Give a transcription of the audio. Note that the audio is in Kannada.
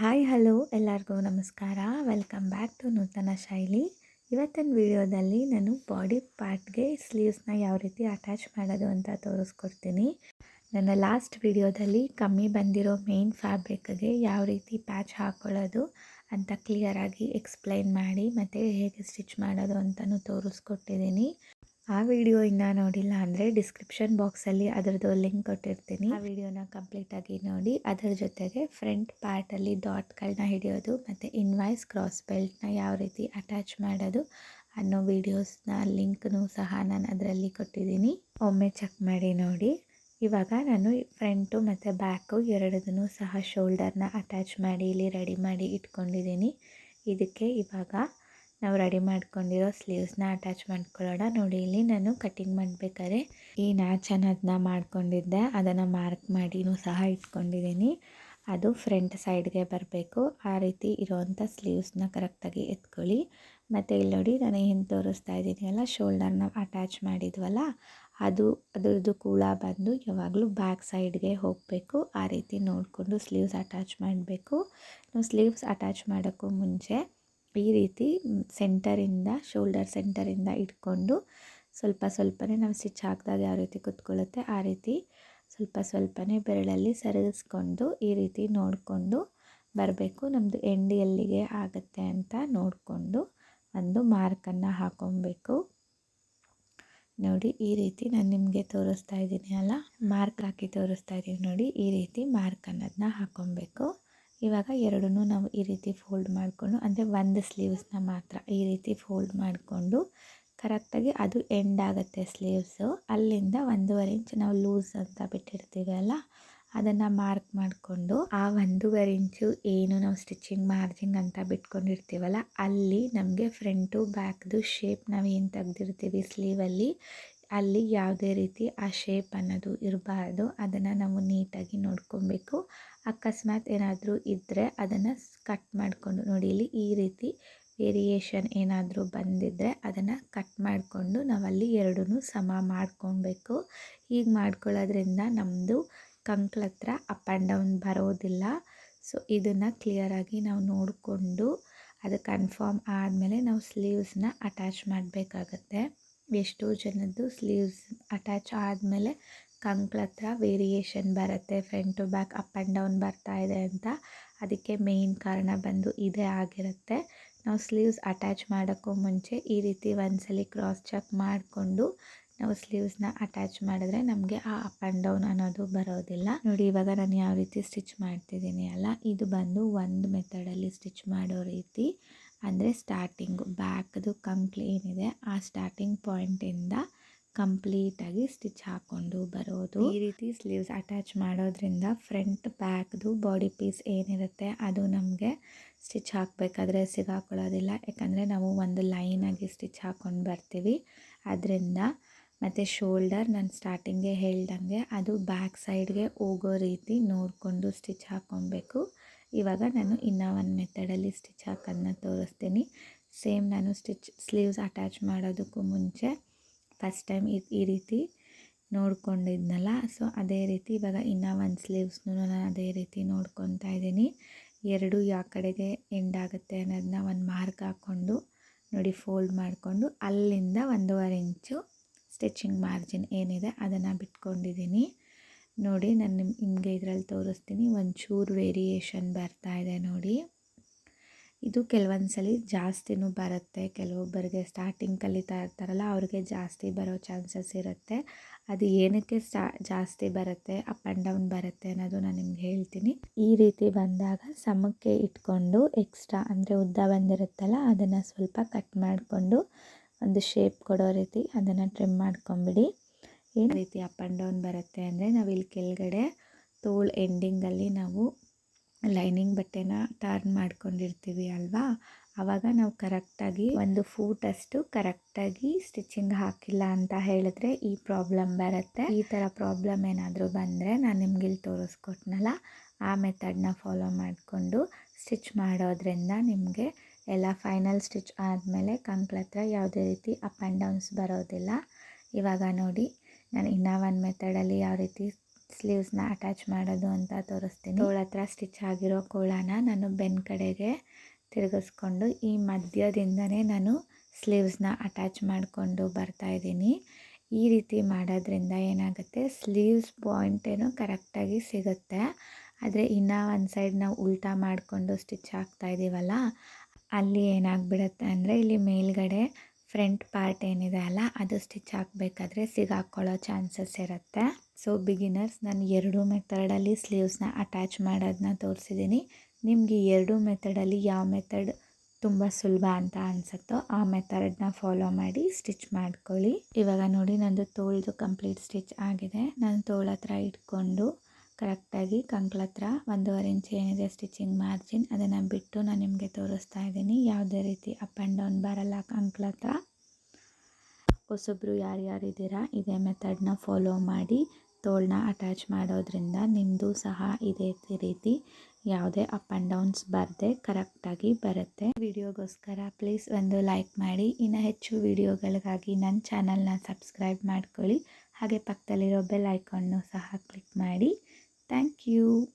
ಹಾಯ್, ಹಲೋ, ಎಲ್ಲರಿಗೂ ನಮಸ್ಕಾರ. ವೆಲ್ಕಮ್ ಬ್ಯಾಕ್ ಟು ನೂತನ ಶೈಲಿ. ಇವತ್ತಿನ ವಿಡಿಯೋದಲ್ಲಿ ನಾನು ಬಾಡಿ ಪಾರ್ಟ್ಗೆ ಸ್ಲೀವ್ಸ್ನ ಯಾವ ರೀತಿ ಅಟ್ಯಾಚ್ ಮಾಡೋದು ಅಂತ ತೋರಿಸ್ಕೊಡ್ತೀನಿ. ನನ್ನ ಲಾಸ್ಟ್ ವಿಡಿಯೋದಲ್ಲಿ ಕಮ್ಮಿ ಬಂದಿರೋ ಮೇನ್ ಫ್ಯಾಬ್ರಿಕ್ಗೆ ಯಾವ ರೀತಿ ಪ್ಯಾಚ್ ಹಾಕ್ಕೊಳ್ಳೋದು ಅಂತ ಕ್ಲಿಯರಾಗಿ ಎಕ್ಸ್ಪ್ಲೈನ್ ಮಾಡಿ ಮತ್ತು ಹೇಗೆ ಸ್ಟಿಚ್ ಮಾಡೋದು ಅಂತಲೂ ತೋರಿಸ್ಕೊಟ್ಟಿದ್ದೀನಿ. ಆ ವಿಡಿಯೋ ಇನ್ನೂ ನೋಡಿಲ್ಲ ಅಂದರೆ ಡಿಸ್ಕ್ರಿಪ್ಷನ್ ಬಾಕ್ಸಲ್ಲಿ ಅದರದ್ದು ಲಿಂಕ್ ಕೊಟ್ಟಿರ್ತೀನಿ. ಆ ವಿಡಿಯೋನ ಕಂಪ್ಲೀಟಾಗಿ ನೋಡಿ. ಅದರ ಜೊತೆಗೆ ಫ್ರಂಟ್ ಪಾರ್ಟಲ್ಲಿ ಡಾಟ್ಗಳನ್ನ ಹಿಡಿಯೋದು ಮತ್ತು ಇನ್ವಾಯ್ಸ್ ಕ್ರಾಸ್ ಬೆಲ್ಟ್ನ ಯಾವ ರೀತಿ ಅಟ್ಯಾಚ್ ಮಾಡೋದು ಅನ್ನೋ ವೀಡಿಯೋಸ್ನ ಲಿಂಕ್ನೂ ಸಹ ನಾನು ಅದರಲ್ಲಿ ಕೊಟ್ಟಿದ್ದೀನಿ. ಒಮ್ಮೆ ಚೆಕ್ ಮಾಡಿ ನೋಡಿ. ಇವಾಗ ನಾನು ಫ್ರಂಟು ಮತ್ತು ಬ್ಯಾಕು ಎರಡದನ್ನು ಸಹ ಶೋಲ್ಡರ್ನ ಅಟ್ಯಾಚ್ ಮಾಡಿ ಇಲ್ಲಿ ರೆಡಿ ಮಾಡಿ ಇಟ್ಕೊಂಡಿದ್ದೀನಿ. ಇದಕ್ಕೆ ಇವಾಗ ನಾವು ರೆಡಿ ಮಾಡ್ಕೊಂಡಿರೋ ಸ್ಲೀವ್ಸ್ನ ಅಟ್ಯಾಚ್ ಮಾಡ್ಕೊಳ್ಳೋಣ. ನೋಡಿ, ಇಲ್ಲಿ ನಾನು ಕಟ್ಟಿಂಗ್ ಮಾಡಬೇಕಾದ್ರೆ ಈ ನ್ಯಾಚ್ ಅನ್ನೋದನ್ನ ಮಾಡ್ಕೊಂಡಿದ್ದೆ. ಅದನ್ನು ಮಾರ್ಕ್ ಮಾಡಿನೂ ಸಹ ಇಟ್ಕೊಂಡಿದ್ದೀನಿ. ಅದು ಫ್ರಂಟ್ ಸೈಡ್ಗೆ ಬರಬೇಕು. ಆ ರೀತಿ ಇರೋವಂಥ ಸ್ಲೀವ್ಸ್ನ ಕರೆಕ್ಟಾಗಿ ಎತ್ಕೊಳ್ಳಿ. ಮತ್ತು ಇಲ್ಲಿ ನೋಡಿ, ನಾನು ಏನು ತೋರಿಸ್ತಾ ಇದ್ದೀನಿ ಅಲ್ಲ ಶೋಲ್ಡರ್ನ ಅಟ್ಯಾಚ್ ಮಾಡಿದ್ವಲ್ಲ, ಅದು, ಅದರದ್ದು ಕೂಳ ಬಂದು ಯಾವಾಗಲೂ ಬ್ಯಾಕ್ ಸೈಡ್ಗೆ ಹೋಗಬೇಕು. ಆ ರೀತಿ ನೋಡಿಕೊಂಡು ಸ್ಲೀವ್ಸ್ ಅಟ್ಯಾಚ್ ಮಾಡಬೇಕು. ನಾವು ಸ್ಲೀವ್ಸ್ ಅಟ್ಯಾಚ್ ಮಾಡೋಕ್ಕೂ ಮುಂಚೆ ಈ ರೀತಿ ಸೆಂಟರಿಂದ, ಶೋಲ್ಡರ್ ಸೆಂಟರಿಂದ ಇಟ್ಕೊಂಡು ಸ್ವಲ್ಪ ಸ್ವಲ್ಪನೇ ನಾವು ಸ್ಟಿಚ್ ಹಾಕಿದಾಗ ಯಾವ ರೀತಿ ಕುತ್ಕೊಳ್ಳುತ್ತೆ, ಆ ರೀತಿ ಸ್ವಲ್ಪ ಸ್ವಲ್ಪನೇ ಬೆರಳಲ್ಲಿ ಸರಿಸ್ಕೊಂಡು ಈ ರೀತಿ ನೋಡಿಕೊಂಡು ಬರಬೇಕು. ನಮ್ಮದು ಎಂಡಿ ಎಲ್ಲಿಗೆ ಆಗುತ್ತೆ ಅಂತ ನೋಡಿಕೊಂಡು ಒಂದು ಮಾರ್ಕನ್ನು ಹಾಕೊಬೇಕು. ನೋಡಿ, ಈ ರೀತಿ ನಾನು ನಿಮಗೆ ತೋರಿಸ್ತಾ ಇದ್ದೀನಿ ಅಲ್ಲ? ಮಾರ್ಕ್ ಹಾಕಿ ತೋರಿಸ್ತಾ ಇದ್ದೀನಿ ನೋಡಿ, ಈ ರೀತಿ ಮಾರ್ಕ್ ಅನ್ನೋದನ್ನ ಹಾಕೊಬೇಕು. ಇವಾಗ ಎರಡನ್ನೂ ನಾವು ಈ ರೀತಿ ಫೋಲ್ಡ್ ಮಾಡಿಕೊಂಡು, ಅಂದರೆ ಒಂದು ಸ್ಲೀವ್ಸ್ನ ಮಾತ್ರ ಈ ರೀತಿ ಫೋಲ್ಡ್ ಮಾಡಿಕೊಂಡು ಕರೆಕ್ಟಾಗಿ ಅದು ಎಂಡ್ ಆಗುತ್ತೆ ಸ್ಲೀವ್ಸು ಅಲ್ಲಿಂದ ಒಂದೂವರೆ ಇಂಚ್ ನಾವು ಲೂಸ್ ಅಂತ ಬಿಟ್ಟಿರ್ತೀವಲ್ಲ ಅದನ್ನು ಮಾರ್ಕ್ ಮಾಡಿಕೊಂಡು ಆ ಒಂದೂವರೆ ಇಂಚು ಏನು ನಾವು ಸ್ಟಿಚಿಂಗ್ ಮಾರ್ಜಿಂಗ್ ಅಂತ ಬಿಟ್ಕೊಂಡಿರ್ತೀವಲ್ಲ ಅಲ್ಲಿ ನಮಗೆ ಫ್ರಂಟು ಬ್ಯಾಕ್ದು ಶೇಪ್ ನಾವು ಏನು ತೆಗ್ದಿರ್ತೀವಿ ಸ್ಲೀವಲ್ಲಿ ಅಲ್ಲಿ ಯಾವುದೇ ರೀತಿ ಆ ಶೇಪ್ ಅನ್ನೋದು ಇರಬಾರ್ದು. ಅದನ್ನು ನಾವು ನೀಟಾಗಿ ನೋಡ್ಕೊಬೇಕು. ಅಕಸ್ಮಾತ್ ಏನಾದರೂ ಇದ್ದರೆ ಅದನ್ನು ಕಟ್ ಮಾಡಿಕೊಂಡು ನೋಡಿ. ಇಲ್ಲಿ ಈ ರೀತಿ ವೇರಿಯೇಷನ್ ಏನಾದರೂ ಬಂದಿದ್ದರೆ ಅದನ್ನು ಕಟ್ ಮಾಡಿಕೊಂಡು ನಾವಲ್ಲಿ ಎರಡೂ ಸಮ ಮಾಡ್ಕೊಬೇಕು. ಹೀಗೆ ಮಾಡ್ಕೊಳ್ಳೋದ್ರಿಂದ ನಮ್ಮದು ಕಂಕ್ಳ ಹತ್ರ ಅಪ್ ಆ್ಯಂಡ್ ಡೌನ್ ಬರೋದಿಲ್ಲ. ಸೊ ಇದನ್ನು ಕ್ಲಿಯರಾಗಿ ನಾವು ನೋಡಿಕೊಂಡು, ಅದು ಕನ್ಫರ್ಮ್ ಆದಮೇಲೆ ನಾವು ಸ್ಲೀವ್ಸನ್ನ ಅಟ್ಯಾಚ್ ಮಾಡಬೇಕಾಗತ್ತೆ. ಎಷ್ಟೋ ಜನದ್ದು ಸ್ಲೀವ್ಸ್ ಅಟ್ಯಾಚ್ ಆದಮೇಲೆ ಕಂಕ್ಳ ಹತ್ರ ವೇರಿಯೇಷನ್ ಬರುತ್ತೆ front to back up and down ಬರ್ತಾ ಇದೆ ಅಂತ. ಅದಕ್ಕೆ ಮೇಯ್ನ್ ಕಾರಣ ಬಂದು ಇದೇ ಆಗಿರುತ್ತೆ. ನಾವು ಸ್ಲೀವ್ಸ್ ಅಟ್ಯಾಚ್ ಮಾಡೋಕ್ಕೂ ಮುಂಚೆ ಈ ರೀತಿ ಒಂದ್ಸಲಿ ಕ್ರಾಸ್ ಚೆಕ್ ಮಾಡಿಕೊಂಡು ನಾವು ಸ್ಲೀವ್ಸ್ನ ಅಟ್ಯಾಚ್ ಮಾಡಿದ್ರೆ ನಮಗೆ ಆ ಅಪ್ ಆ್ಯಂಡ್ ಡೌನ್ ಅನ್ನೋದು ಬರೋದಿಲ್ಲ. ನೋಡಿ, ಇವಾಗ ನಾನು ಯಾವ ರೀತಿ ಸ್ಟಿಚ್ ಮಾಡ್ತಿದ್ದೀನಿ ಅಲ್ಲ, ಇದು ಬಂದು ಒಂದು ಮೆಥಡಲ್ಲಿ ಸ್ಟಿಚ್ ಮಾಡೋ ರೀತಿ. ಅಂದರೆ ಸ್ಟಾರ್ಟಿಂಗು ಬ್ಯಾಕ್ದು ಕಂಕ್ಲಿ ಏನಿದೆ, ಆ ಸ್ಟಾರ್ಟಿಂಗ್ ಪಾಯಿಂಟಿಂದ ಕಂಪ್ಲೀಟಾಗಿ ಸ್ಟಿಚ್ ಹಾಕ್ಕೊಂಡು ಬರೋದು. ಈ ರೀತಿ ಸ್ಲೀವ್ಸ್ ಅಟ್ಯಾಚ್ ಮಾಡೋದ್ರಿಂದ ಫ್ರಂಟ್ ಬ್ಯಾಕ್ದು ಬಾಡಿ ಪೀಸ್ ಏನಿರುತ್ತೆ ಅದು ನಮಗೆ ಸ್ಟಿಚ್ ಹಾಕಬೇಕಾದ್ರೆ ಸಿಗಾಕೊಳ್ಳೋದಿಲ್ಲ. ಯಾಕಂದರೆ ನಾವು ಒಂದು ಲೈನಾಗಿ ಸ್ಟಿಚ್ ಹಾಕ್ಕೊಂಡು ಬರ್ತೀವಿ. ಅದರಿಂದ ಮತ್ತು ಶೋಲ್ಡರ್ ನಾನು ಸ್ಟಾರ್ಟಿಂಗೇ ಹೇಳ್ದಂಗೆ ಅದು ಬ್ಯಾಕ್ ಸೈಡ್ಗೆ ಹೋಗೋ ರೀತಿ ನೋಡಿಕೊಂಡು ಸ್ಟಿಚ್ ಹಾಕ್ಕೊಬೇಕು ಇವಾಗ ನಾನು ಇನ್ನೂ ಒಂದು ಮೆಥಡಲ್ಲಿ ಸ್ಟಿಚ್ ಹಾಕೋದನ್ನ ತೋರಿಸ್ತೀನಿ. ಸೇಮ್ ನಾನು ಸ್ಟಿಚ್ ಸ್ಲೀವ್ಸ್ ಅಟ್ಯಾಚ್ ಮಾಡೋದಕ್ಕೂ ಮುಂಚೆ ಫಸ್ಟ್ ಟೈಮ್ ಈ ರೀತಿ ನೋಡ್ಕೊಂಡಿದ್ನಲ್ಲ ಸೊ ಅದೇ ರೀತಿ ಇವಾಗ ಇನ್ನೂ ಒಂದು ಸ್ಲೀವ್ಸ್ನೂ ನಾನು ಅದೇ ರೀತಿ ನೋಡ್ಕೊತಾ ಇದ್ದೀನಿ. ಎರಡು ಯಾವ ಕಡೆಗೆ ಎಂಡ್ ಆಗುತ್ತೆ ಅನ್ನೋದನ್ನ ಒಂದು ಮಾರ್ಕ್ ಹಾಕ್ಕೊಂಡು, ನೋಡಿ ಫೋಲ್ಡ್ ಮಾಡಿಕೊಂಡು ಅಲ್ಲಿಂದ ಒಂದೂವರೆ ಇಂಚು ಸ್ಟಿಚಿಂಗ್ ಮಾರ್ಜಿನ್ ಏನಿದೆ ಅದನ್ನು ಬಿಟ್ಕೊಂಡಿದ್ದೀನಿ. ನೋಡಿ ನಾನು ನಿಮ್ಮ ನಿಮಗೆ ಇದರಲ್ಲಿ ತೋರಿಸ್ತೀನಿ. ಒಂಚೂರು ವೇರಿಯೇಷನ್ ಬರ್ತಾ ಇದೆ ನೋಡಿ. ಇದು ಕೆಲವೊಂದು ಸಲ ಜಾಸ್ತಿನೂ ಬರುತ್ತೆ. ಕೆಲವೊಬ್ಬರಿಗೆ ಸ್ಟಾರ್ಟಿಂಗ್ ಕಲಿತಾ ಇರ್ತಾರಲ್ಲ ಅವ್ರಿಗೆ ಜಾಸ್ತಿ ಬರೋ ಚಾನ್ಸಸ್ ಇರುತ್ತೆ. ಅದು ಏನಕ್ಕೆ ಸ್ಟಾ ಜಾಸ್ತಿ ಬರುತ್ತೆ ಅಪ್ ಆ್ಯಂಡ್ ಡೌನ್ ಬರುತ್ತೆ ಅನ್ನೋದು ನಾನು ನಿಮ್ಗೆ ಹೇಳ್ತೀನಿ. ಈ ರೀತಿ ಬಂದಾಗ ಸಮಕ್ಕೆ ಇಟ್ಕೊಂಡು ಎಕ್ಸ್ಟ್ರಾ ಅಂದರೆ ಉದ್ದ ಬಂದಿರುತ್ತಲ್ಲ, ಅದನ್ನು ಸ್ವಲ್ಪ ಕಟ್ ಮಾಡಿಕೊಂಡು ಒಂದು ಶೇಪ್ ಕೊಡೋ ರೀತಿ ಅದನ್ನು ಟ್ರಿಮ್ ಮಾಡ್ಕೊಂಬಿಡಿ. ಏನು ರೀತಿ ಅಪ್ ಆ್ಯಂಡ್ ಡೌನ್ ಬರುತ್ತೆ ಅಂದರೆ ನಾವು ಇಲ್ಲಿ ಕೆಳಗಡೆ ತೋಳು ಎಂಡಿಂಗಲ್ಲಿ ನಾವು ಲೈನಿಂಗ್ ಬಟ್ಟೆನ ಟರ್ನ್ ಮಾಡ್ಕೊಂಡಿರ್ತೀವಿ ಅಲ್ವಾ? ಆವಾಗ ನಾವು ಕರೆಕ್ಟಾಗಿ ಒಂದು ಅಷ್ಟು ಕರೆಕ್ಟಾಗಿ ಸ್ಟಿಚಿಂಗ್ ಹಾಕಿಲ್ಲ ಅಂತ ಹೇಳಿದ್ರೆ ಈ ಪ್ರಾಬ್ಲಮ್ ಬರುತ್ತೆ. ಈ ಥರ ಪ್ರಾಬ್ಲಮ್ ಏನಾದರೂ ಬಂದರೆ ನಾನು ನಿಮ್ಗೆ ಇಲ್ಲಿ ತೋರಿಸ್ಕೊಟ್ನಲ್ಲ, ಆ ಮೆಥಡ್ನ ಫಾಲೋ ಮಾಡಿಕೊಂಡು ಸ್ಟಿಚ್ ಮಾಡೋದ್ರಿಂದ ನಿಮಗೆ ಎಲ್ಲ ಫೈನಲ್ ಸ್ಟಿಚ್ ಆದಮೇಲೆ ಕಂಕ್ಳ ಹತ್ರ ಯಾವುದೇ ರೀತಿ ಅಪ್ ಆ್ಯಂಡ್ ಡೌನ್ಸ್ ಬರೋದಿಲ್ಲ. ಇವಾಗ ನೋಡಿ ನಾನು ಇನ್ನೂ ಒಂದು ಮೆಥಡಲ್ಲಿ ಯಾವ ರೀತಿ ಸ್ಲೀವ್ಸ್ನ ಅಟ್ಯಾಚ್ ಮಾಡೋದು ಅಂತ ತೋರಿಸ್ತೀನಿ. ಕೋಳ ಹತ್ರ ಸ್ಟಿಚ್ ಆಗಿರೋ ಕೋಳನ ನಾನು ಬೆನ್ ಕಡೆಗೆ ತಿರುಗಿಸ್ಕೊಂಡು ಈ ಮಧ್ಯದಿಂದನೇ ನಾನು ಸ್ಲೀವ್ಸ್ನ ಅಟ್ಯಾಚ್ ಮಾಡಿಕೊಂಡು ಬರ್ತಾ ಇದ್ದೀನಿ. ಈ ರೀತಿ ಮಾಡೋದ್ರಿಂದ ಏನಾಗುತ್ತೆ? ಸ್ಲೀವ್ಸ್ ಪಾಯಿಂಟೇನು ಕರೆಕ್ಟಾಗಿ ಸಿಗುತ್ತೆ. ಆದರೆ ಇನ್ನೂ ಒಂದು ಸೈಡ್ ನಾವು ಉಲ್ಟಾ ಮಾಡಿಕೊಂಡು ಸ್ಟಿಚ್ ಹಾಕ್ತಾ ಇದ್ದೀವಲ್ಲ ಅಲ್ಲಿ ಏನಾಗ್ಬಿಡುತ್ತೆ ಅಂದರೆ ಇಲ್ಲಿ ಮೇಲ್ಗಡೆ ಫ್ರಂಟ್ ಪಾರ್ಟ್ ಏನಿದೆ ಅಲ್ಲ, ಅದು ಸ್ಟಿಚ್ ಹಾಕಬೇಕಾದ್ರೆ ಸಿಗಾಕ್ಕೊಳ್ಳೋ ಚಾನ್ಸಸ್ ಇರುತ್ತೆ. ಸೊ ಬಿಗಿನರ್ಸ್ ನಾನು ಎರಡೂ ಮೆಥಡಲ್ಲಿ ಸ್ಲೀವ್ಸ್ನ ಅಟ್ಯಾಚ್ ಮಾಡೋದನ್ನ ತೋರಿಸಿದ್ದೀನಿ ನಿಮಗೆ ಎರಡೂ ಮೆಥಡಲ್ಲಿ ಯಾವ ಮೆಥಡ್ ತುಂಬ ಸುಲಭ ಅಂತ ಅನಿಸುತ್ತೋ ಆ ಮೆಥಡನ್ನ ಫಾಲೋ ಮಾಡಿ ಸ್ಟಿಚ್ ಮಾಡ್ಕೊಳ್ಳಿ. ಇವಾಗ ನೋಡಿ, ನಂದು ತೋಳ್ದು ಕಂಪ್ಲೀಟ್ ಸ್ಟಿಚ್ ಆಗಿದೆ. ನಾನು ತೋಳ ಹತ್ರ ಇಟ್ಕೊಂಡು ಕರೆಕ್ಟಾಗಿ ಕಂಕ್ಳ ಹತ್ರ ಒಂದೂವರೆ ಇಂಚು ಏನಿದೆ ಸ್ಟಿಚಿಂಗ್ ಮಾರ್ಜಿನ್ ಅದನ್ನು ಬಿಟ್ಟು ನಾನು ನಿಮಗೆ ತೋರಿಸ್ತಾ ಇದ್ದೀನಿ. ಯಾವುದೇ ರೀತಿ ಅಪ್ ಆ್ಯಂಡ್ ಡೌನ್ ಬರಲ್ಲ ಕಂಕ್ಳ ಹತ್ರ. ಹೊಸೊಬ್ಬರು ಯಾರ್ಯಾರಿದ್ದೀರಾ ಇದೇ ಮೆಥಡ್ನ ಫಾಲೋ ಮಾಡಿ ತೋಳನ್ನ ಅಟ್ಯಾಚ್ ಮಾಡೋದ್ರಿಂದ ನಿಮ್ಮದು ಸಹ ಇದೇ ರೀತಿ ಯಾವುದೇ ಅಪ್ ಆ್ಯಂಡ್ ಡೌನ್ಸ್ ಬರದೆ ಕರೆಕ್ಟಾಗಿ ಬರುತ್ತೆ. ವಿಡಿಯೋಗೋಸ್ಕರ ಪ್ಲೀಸ್ ಒಂದು ಲೈಕ್ ಮಾಡಿ. ಇನ್ನು ಹೆಚ್ಚು ವಿಡಿಯೋಗಳಿಗಾಗಿ ನನ್ನ ಚಾನಲ್ನ ಸಬ್ಸ್ಕ್ರೈಬ್ ಮಾಡ್ಕೊಳ್ಳಿ. ಹಾಗೆ ಪಕ್ಕದಲ್ಲಿರೋ ಬೆಲ್ ಐಕಾನ್ನು ಸಹ ಕ್ಲಿಕ್ ಮಾಡಿ. Thank you.